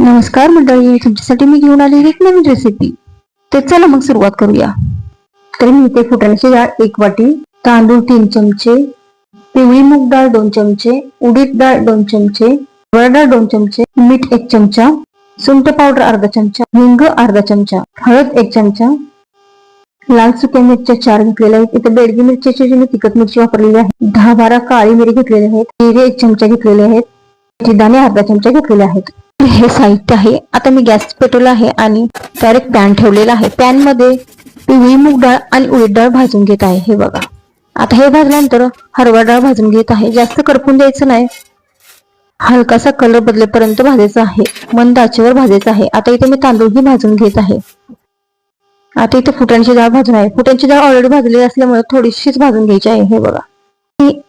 नमस्कार मंडळी तुमच्यासाठी मी घेऊन आलेली एक नवीन रेसिपी तर चला मग सुरुवात करूया. तर मी इथे फुटाण्याची डाळ एक वाटी तांदूळ तीन चमचे पिवळी मूग डाळ दोन चमचे उडीद डाळ दोन चमचे वरडाळ डाळ दोन चमचे मीठ एक चमचा सुंठ पावडर अर्धा चमचा हिंग अर्धा चमचा हळद एक चमचा लाल सुक्या मिरच्या चार घेतलेल्या आहेत. इथे बेडगी मिरच्याची जी मी तिखट मिरची वापरलेली आहे दहा बारा काळी मिरी घेतलेली आहेत हिरे एक चमचा घेतलेले आहेत दाणे अर्धा चमचा घेतलेले आहेत. हे साहित्य आहे. आता मी गॅस पेटवला आहे आणि त्यावर एक पॅन ठेवलेला आहे. पॅनमध्ये पिवळी मूग डाळ आणि उडीद डाळ भाजून घेत आहे. हे बघा. आता हे भाजल्यानंतर हरवा डाळ भाजून घेत आहे. जास्त करपून द्यायचं नाही. हलकासा कलर बदलेपर्यंत भाजायचा आहे. मंद आचेवर भाजायचं आहे. आता इथे मी तांदूळही भाजून घेत आहे. आता इथे फुटांची डाळ भाजून आहे. फुटांची डाळ ऑलरेडी भाजलेली असल्यामुळे थोडीशीच भाजून घ्यायची आहे. हे बघा.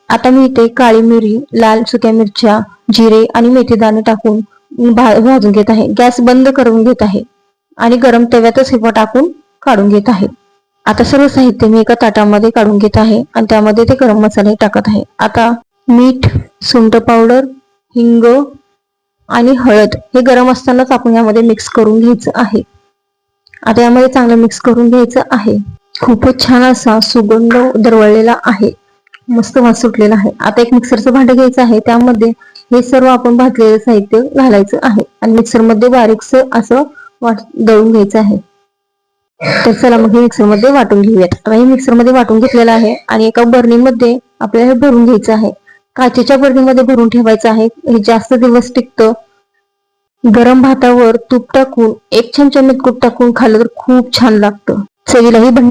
आता मी इथे काळी मिरी लाल सुक्या मिरच्या जिरे आणि मेथी दाणे टाकून भाजून घेत आहे. गॅस बंद करून घेत आहे. आणि गरम तव्यातच हे टाकून काढून घेत आहे. आता सर्व साहित्य मी एका ताटामध्ये काढून घेत आहे आणि त्यामध्ये ते गरम मसाले टाकत आहे. आता मीठ सुंठ पावडर हिंग आणि हळद हे गरम असतानाच आपण यामध्ये मिक्स करून घ्यायचं आहे. आता यामध्ये चांगलं मिक्स करून घ्यायचं आहे. खूपच छान असा सुगंध दरवळलेला आहे. मस्त वास सुटलेला आहे. आता एक मिक्सरचं भांडं घ्यायचं आहे. त्यामध्ये हे सर्व आपण भाजलेलं साहित्य घालायचं आहे. आणि मिक्सरमध्ये बारीकस असं वाट दळून घ्यायचं आहे. तर चला मग हे मिक्सरमध्ये वाटून घेऊयात. आता हे मिक्सरमध्ये वाटून घेतलेलं आहे आणि एका बर्नीमध्ये आपल्याला हे भरून घ्यायचं आहे. काचेच्या बर्नीमध्ये भरून ठेवायचं आहे. हे जास्त दिवस टिकतं. गरम भातावर तूप टाकून एक चमचा मीठ टाकून खाल्लं तर खूप छान लागतं. चवीलाही